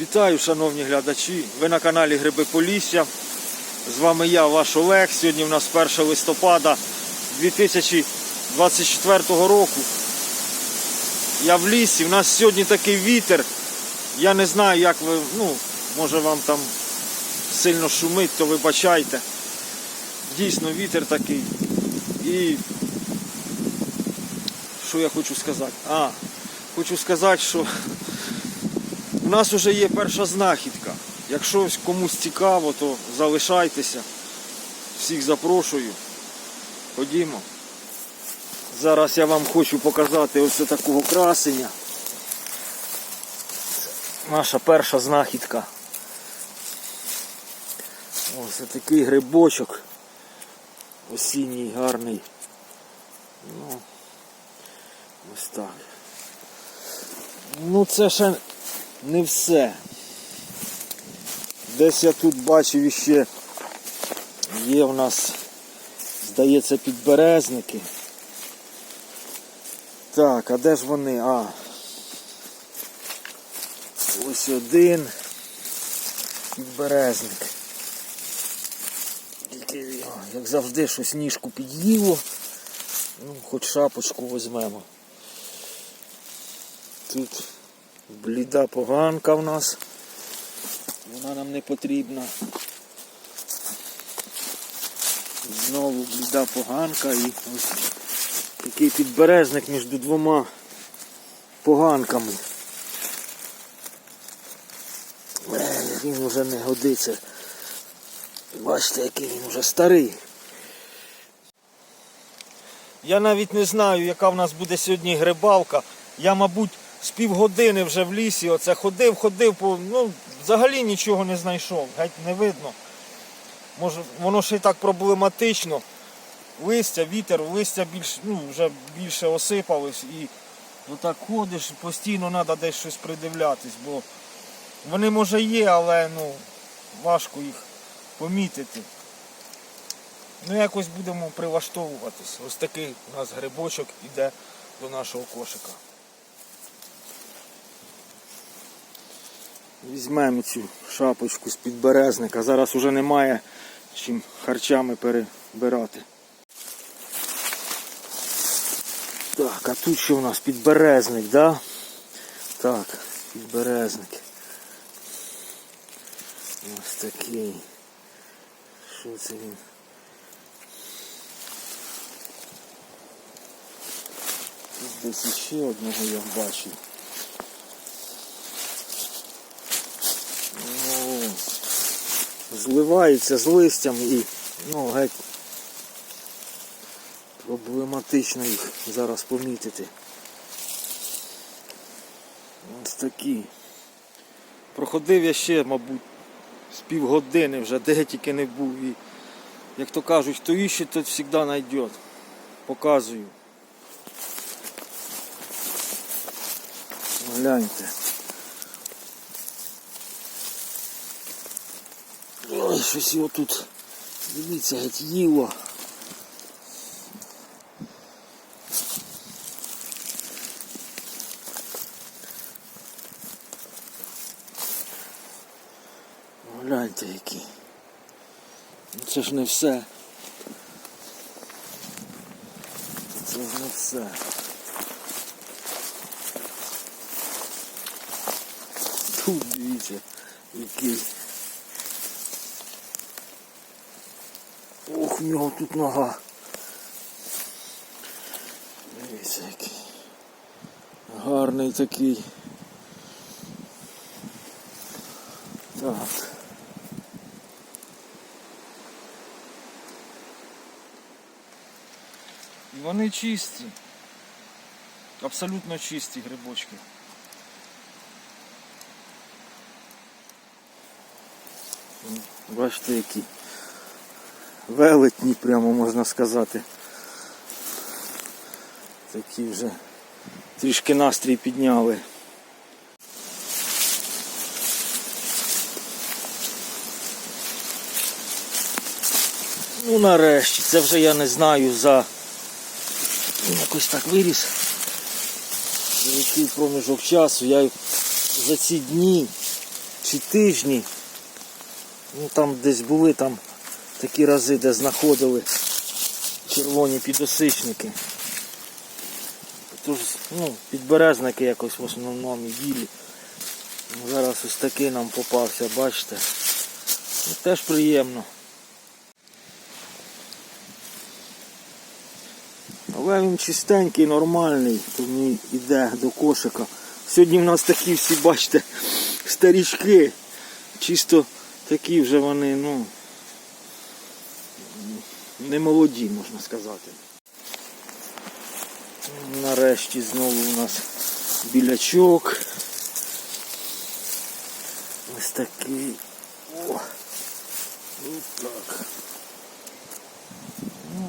Вітаю, шановні глядачі. Ви на каналі Гриби Полісся. З вами я, ваш Олег. Сьогодні у нас 1 листопада 2024 року. Я в лісі. У нас сьогодні такий вітер. Я не знаю, як ви, ну, може вам там сильно шумить, то вибачайте. Дійсно, вітер такий. І що я хочу сказати? А, хочу сказати, що у нас вже є перша знахідка. Якщо комусь цікаво, то залишайтеся. Всіх запрошую. Ходімо. Зараз я вам хочу показати ось такого красення. Наша перша знахідка. Ось такий грибочок. Осінній гарний. Ну, ось так. Ну це ще не все. Десь я тут бачив іще є в нас, здається, підберезники. Так, а де ж вони? А. Ось один підберезник. Як завжди, щось ніжку під'їло. Ну, хоч шапочку візьмемо. Тут бліда поганка в нас. Вона нам не потрібна. Знову бліда поганка і ось такий підберезник між двома поганками. Е, Він вже не годиться. Бачите, який він вже старий. Я навіть не знаю, яка в нас буде сьогодні грибалка. Я, мабуть, з півгодини вже в лісі оце ходив, ходив, ну, взагалі нічого не знайшов, геть не видно. Може, воно ще й так проблематично. Листя, вітер, листя більш, ну, вже більше осипалось і отак ходиш, постійно треба десь щось придивлятись, бо вони може є, але ну, важко їх помітити. Ну якось будемо прилаштовуватись. Ось такий у нас грибочок іде до нашого кошика. Візьмемо цю шапочку з підберезника. Зараз уже немає чим харчами перебирати. Так, а тут що у нас підберезник, да? Так, підберезник. Ось такий. Що це він? Тут десь іще одного я бачив. Зливається з листям і ну, геть проблематично їх зараз помітити. Ось такі. Проходив я ще, мабуть, з півгодини вже, де тільки не був. І, як то кажуть, хто іще, тот завжди знайде. Показую. Гляньте. Ой, щось його тут, дивіться, геть їло. Гляньте які. Ну, Це ж не все. Це ж не все. Тут дивіться, який. Ох, в нього тут нога. Дивіться який. Гарний такий. Так. І вони чисті. Абсолютно чисті грибочки. Бачите які. Велетні прямо можна сказати. Такі вже трішки настрій підняли. Ну нарешті, це вже я не знаю за Він якось так виріс. За який проміжок часу я за ці дні чи тижні. Ну там десь були там такі рази, де знаходили червоні підосичники. Тож, ну, підберезники якось в основному білі. Ну, Зараз ось такий нам попався, бачите. Ну, теж приємно. Але він чистенький, нормальний, тому йде до кошика. Сьогодні в нас такі всі, бачите, старічки. Чисто такі вже вони, ну, не молоді, можна сказати. Нарешті знову у нас білячок. Ось такий. О! Ось так. Ну.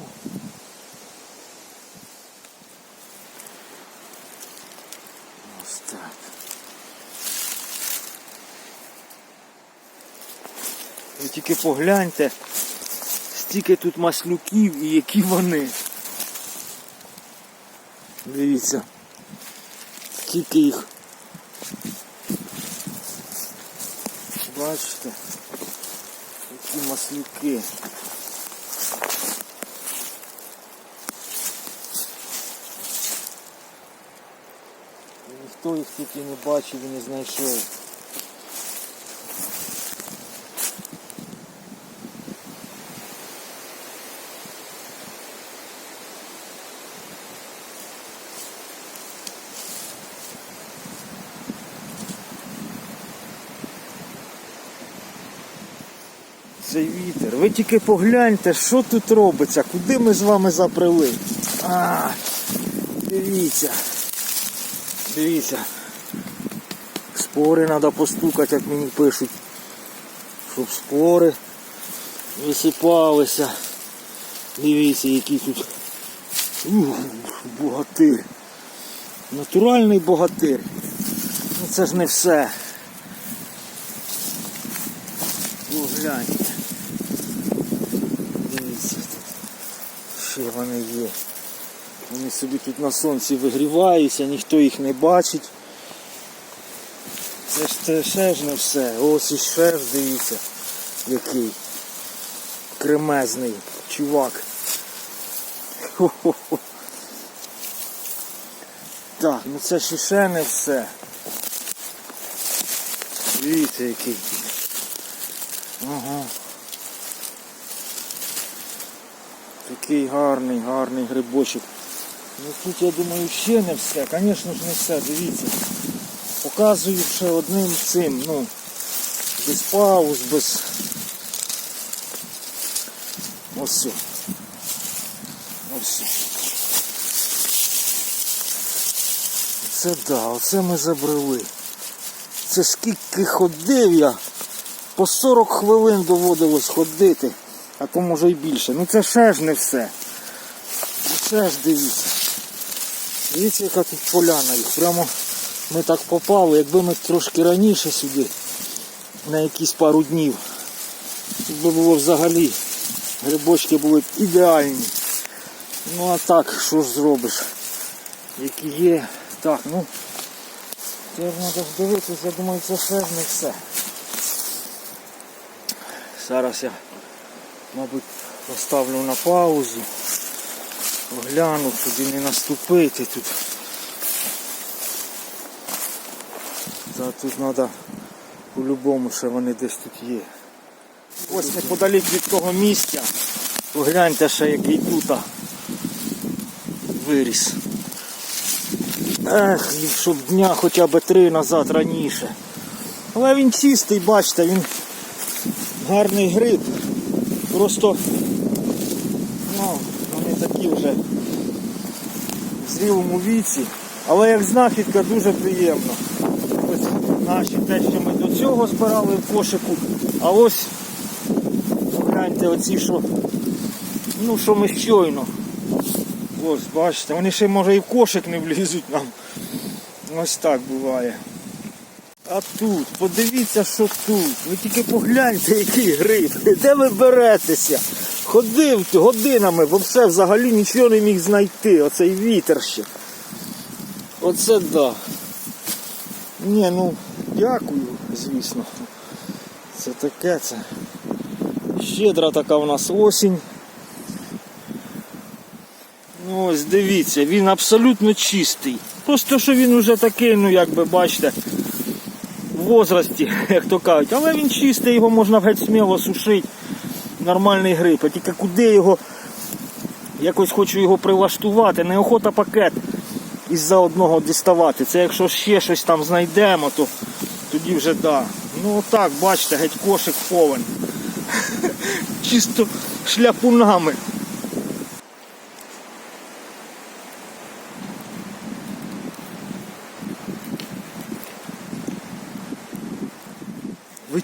Ось так. Ви тільки погляньте, стільки тут маслюків і які вони. Дивіться, скільки їх. Бачите, які маслюки. Ніхто їх тільки не бачив і не знайшов. Цей вітер. Ви тільки погляньте, що тут робиться, куди ми з вами заприли. А, дивіться. Дивіться. Спори треба постукати, як мені пишуть. Щоб спори висипалися. Дивіться, який тут ух, богатир. Натуральний богатир. Ну це ж не все. Погляньте тут. Ще вони є. Вони собі тут на сонці вигріваються, ніхто їх не бачить. Це ж це ще ж не все. Ось і ще дивіться, який кремезний чувак. Хо-хо-хо. Так, ну це ж ще не все. Дивіться який. Ага. Такий гарний, гарний грибочок. Ну тут я думаю ще не все. Звісно ж не все, дивіться. Показую ще одним цим, ну, без пауз, без. Ось. Ось. все. Це да, оце ми забрали. Це скільки ходив я. По 40 хвилин доводилось ходити, а то може й більше. Ну це ще ж не все. Це ж дивіться. Дивіться, яка тут поляна їх. Прямо ми так попали, якби ми трошки раніше сюди, на якісь пару днів, тут би було взагалі, грибочки були ідеальні. Ну а так, що ж зробиш? Які є. Так, ну тепер треба дивитися, я думаю, це ще ж не все. Зараз я, мабуть, поставлю на паузу, огляну, щоб не наступити тут. Та тут треба по-любому ще вони десь тут є. Ось неподалік від того місця. Погляньте ще який тут виріс. Ех, щоб дня хоча б три назад раніше. Але він чистий, бачите, він гарний гриб. Просто ну, вони такі вже в зрілому віці. Але як знахідка дуже приємно. Ось наші те, що ми до цього збирали в кошику. А ось гляньте оці, що ну що ми щойно. Ось, бачите, вони ще може і в кошик не влізуть нам. Ось так буває. А тут, подивіться, що тут. Ви тільки погляньте, який гриб. Де ви беретеся? Ходив годинами, бо все взагалі нічого не міг знайти. Оцей вітер ще. Оце да. Ні, ну дякую, звісно. Це таке це. Щедра така в нас осінь. Ну, ось дивіться, він абсолютно чистий. Просто що він уже такий, ну як би бачите, возрасті, як то кажуть. Але він чистий, його можна геть сміло сушити. Нормальний гриб. А тільки куди його якось хочу його прилаштувати. Неохота пакет із-за одного діставати. Це якщо ще щось там знайдемо, то тоді вже да. Ну так, бачите, геть кошик повен. Чисто шляпунами.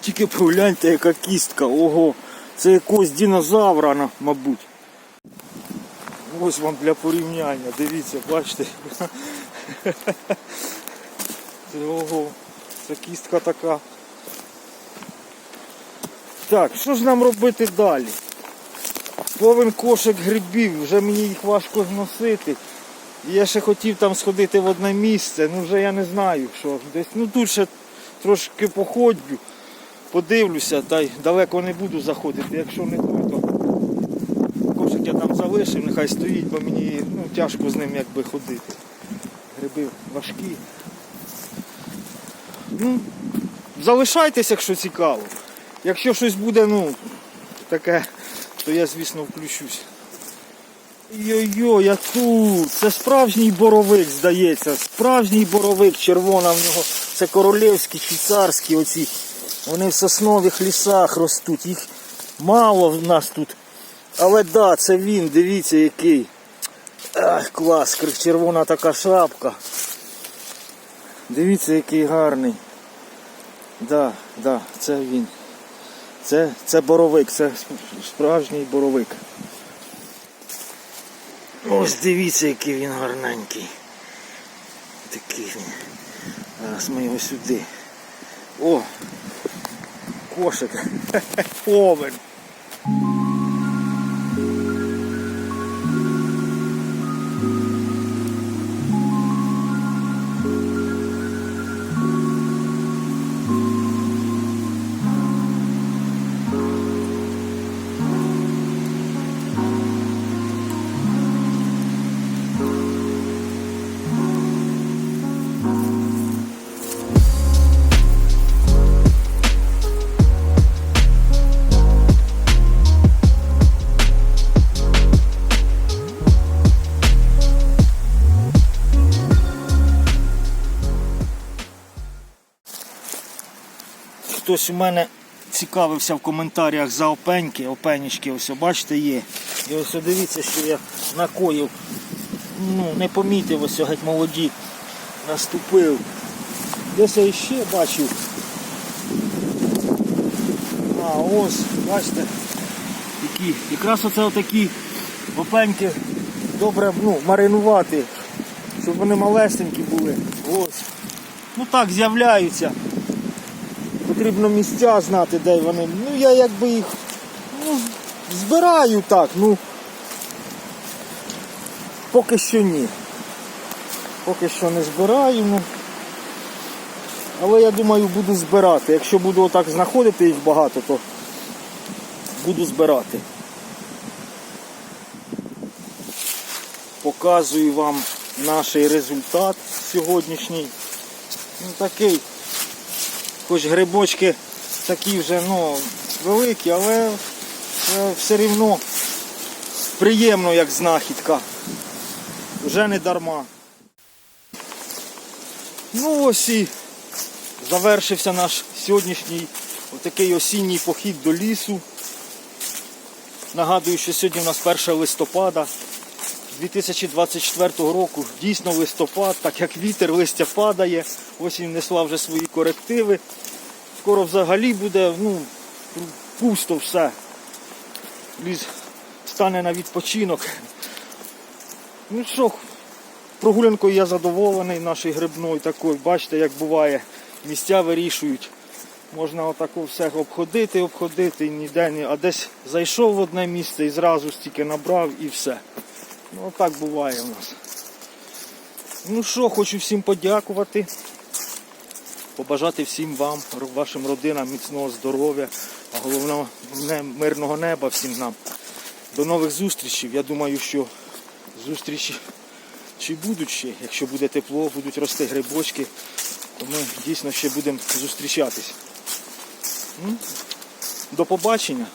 Тільки погляньте, яка кістка. Ого, це якогось динозавра, мабуть. Ось вам для порівняння, дивіться, бачите. Ого, це кістка така. Так, що ж нам робити далі? Повен кошик грибів, вже мені їх важко зносити. Я ще хотів там сходити в одне місце, ну вже я не знаю, що десь. Ну тут ще трошки походжу, подивлюся, та й далеко не буду заходити. Якщо не тут, то кошик я там залишив, нехай стоїть, бо мені ну, тяжко з ним якби ходити. Гриби важкі. Ну, залишайтесь, якщо цікаво. Якщо щось буде, ну, таке, то я, звісно, включусь. Йо-йо, я тут. Це справжній боровик, здається. Справжній боровик, червона в нього. Це королівські, швейцарські оці. Вони в соснових лісах ростуть. Їх мало в нас тут. Але да, це він, дивіться який. Ах, клас, червона така шапка. Дивіться, який гарний. Да, да, це він. Це, це боровик, це справжній боровик. Ось дивіться, який він гарненький. Такий він. Зараз ми його сюди. О! Кошик. Повен. Хтось у мене цікавився в коментарях за опеньки, опенічки, ось бачите, є. І ось дивіться, що я накоїв. Ну, не помітив, ось геть молоді. Наступив. Десь я ще бачив. А ось, бачите, які. Якраз оце отакі опеньки добре ну, маринувати, щоб вони малесенькі були. Ось. Ну так з'являються потрібно місця знати, де вони. Ну я якби їх ну, збираю так, ну поки що ні. Поки що не збираю, ну. Але я думаю буду збирати. Якщо буду отак знаходити їх багато, то буду збирати. Показую вам наш результат сьогоднішній. Ну такий. Хоч грибочки такі вже ну, великі, але е, все рівно приємно як знахідка. Вже не дарма. Ну ось і завершився наш сьогоднішній отакий осінній похід до лісу. Нагадую, що сьогодні у нас 1 листопада 2024 року. Дійсно листопад, так як вітер, листя падає, осінь несла вже свої корективи. Скоро взагалі буде ну, пусто все. Ліс стане на відпочинок. Ну що, прогулянкою я задоволений нашою грибною такою. Бачите, як буває, місця вирішують. Можна отако все обходити, обходити, ніде не. А десь зайшов в одне місце і зразу стільки набрав і все. Ну отак буває у нас. Ну що, хочу всім подякувати. побажати всім вам, вашим родинам міцного здоров'я, а головне мирного неба всім нам. До нових зустрічей. Я думаю, що зустрічі чи будуть ще, якщо буде тепло, будуть рости грибочки, то ми дійсно ще будемо зустрічатись. До побачення.